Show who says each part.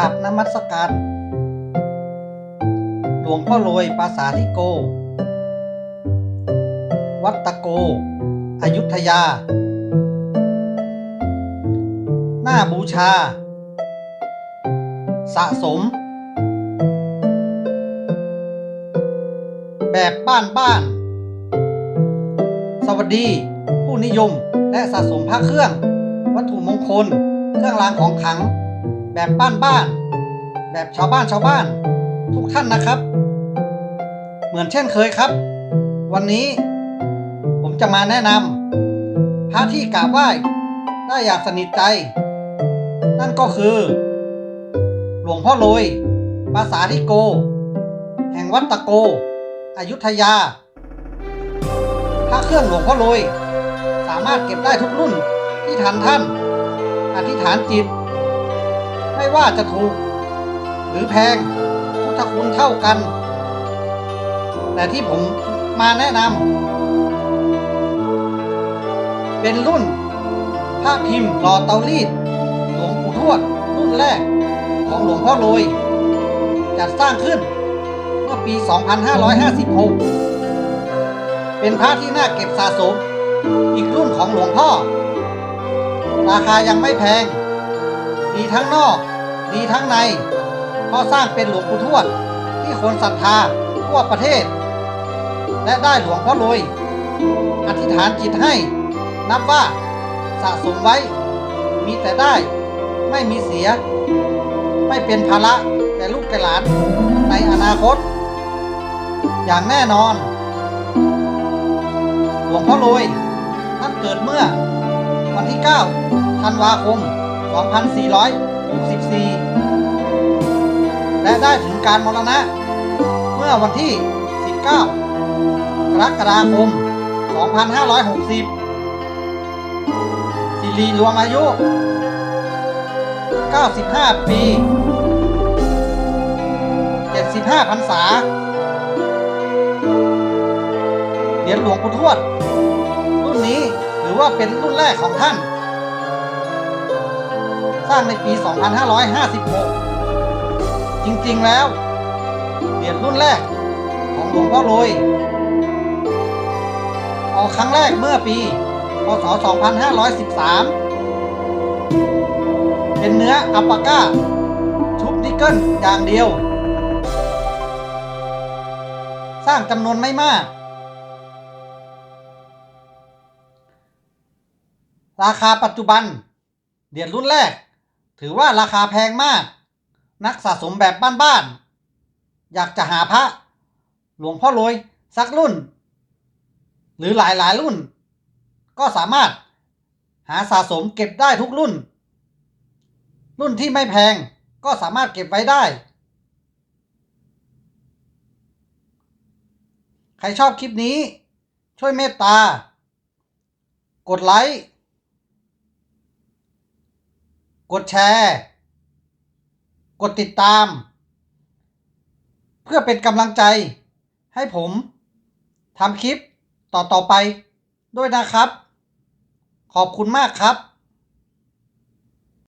Speaker 1: กาบนมัสการ หลวงพ่อรวยปาสาธิโก วัดตะโก อยุธยา หน้าบูชา สะสม แบบบ้านบ้าน สวัสดี ผู้นิยมและสะสมพระเครื่อง วัตถุมงคล เครื่องรางของขลัง แบบบ้านบ้านๆแบบชาวบ้านชาวบ้าน ทุกท่านนะครับ เหมือนเช่นเคยครับ วันนี้ผมจะมาแนะนำพระที่กราบไหว้ได้อย่างสนิทใจ นั่นก็คือ หลวงพ่อโรยภาษาธิโก แห่งวัดตะโก อยุธยาพระเครื่องหลวงพ่อโรยสามารถเก็บได้ทุกรุ่นที่ทันท่าน อธิษฐานจิต ไม่ว่าจะถูก หรือแพงพุทธคุณเท่ากัน แต่ที่ผมมาแนะนำเป็นรุ่นพระพิมพ์หล่อเตารีดหลวงปู่ทวดรุ่นแรกของหลวงพ่อโรยจัดสร้างขึ้นเมื่อปี 2556 เป็นพระที่น่าเก็บสะสม อีกรุ่นของหลวงพ่อ ราคายังไม่แพง ดีทั้งนอกดีทั้งในเพราะสร้างเป็นหลวงปู่ทวด ที่คนศรัทธาทั่วประเทศ และได้หลวงพ่อรวยอธิษฐานจิตให้ นับว่าสะสมไว้ มีแต่ได้ไม่มีเสีย ไม่เป็นภาระแก่ลูกแก่หลานในอนาคต อย่างแน่นอน หลวงพ่อรวยท่านเกิดเมื่อวันที่ 9 ธันวาคม 2464 และได้ถึงการมรณะ เมื่อวันที่ 19 กรกฎาคม 2560 สิริรวมอายุ 95 ปี 75พรรษาเหรียญหลวงปู่ทวด รุ่นนี้ถือว่าเป็นรุ่นแรกของท่าน สร้างในปี 2556 จริงๆแล้ว เหรียญรุ่นแรกของหลวงพ่อรวยออกครั้งแรกเมื่อปี พศ 2513 เป็นเนื้ออัปปาก้า ชุบนิกเกิลอย่างเดียว สร้างจำนวนไม่มาก ราคาปัจจุบัน เหรียญรุ่นแรก ถือว่าราคาแพงมาก นักสะสมแบบบ้านๆอยากจะหาพระ หลวงพ่อรวยสักรุ่น หรือหลายๆรุ่น ก็สามารถหาสะสมเก็บได้ทุกรุ่น รุ่นที่ไม่แพงก็สามารถเก็บไว้ได้ ใครชอบคลิปนี้ ช่วยเมตตา กดไลค์ กดแชร์ กดติดตาม เพื่อเป็นกำลังใจให้ผมทำคลิปต่อ ๆ ไปด้วยนะครับ ขอบคุณมากครับ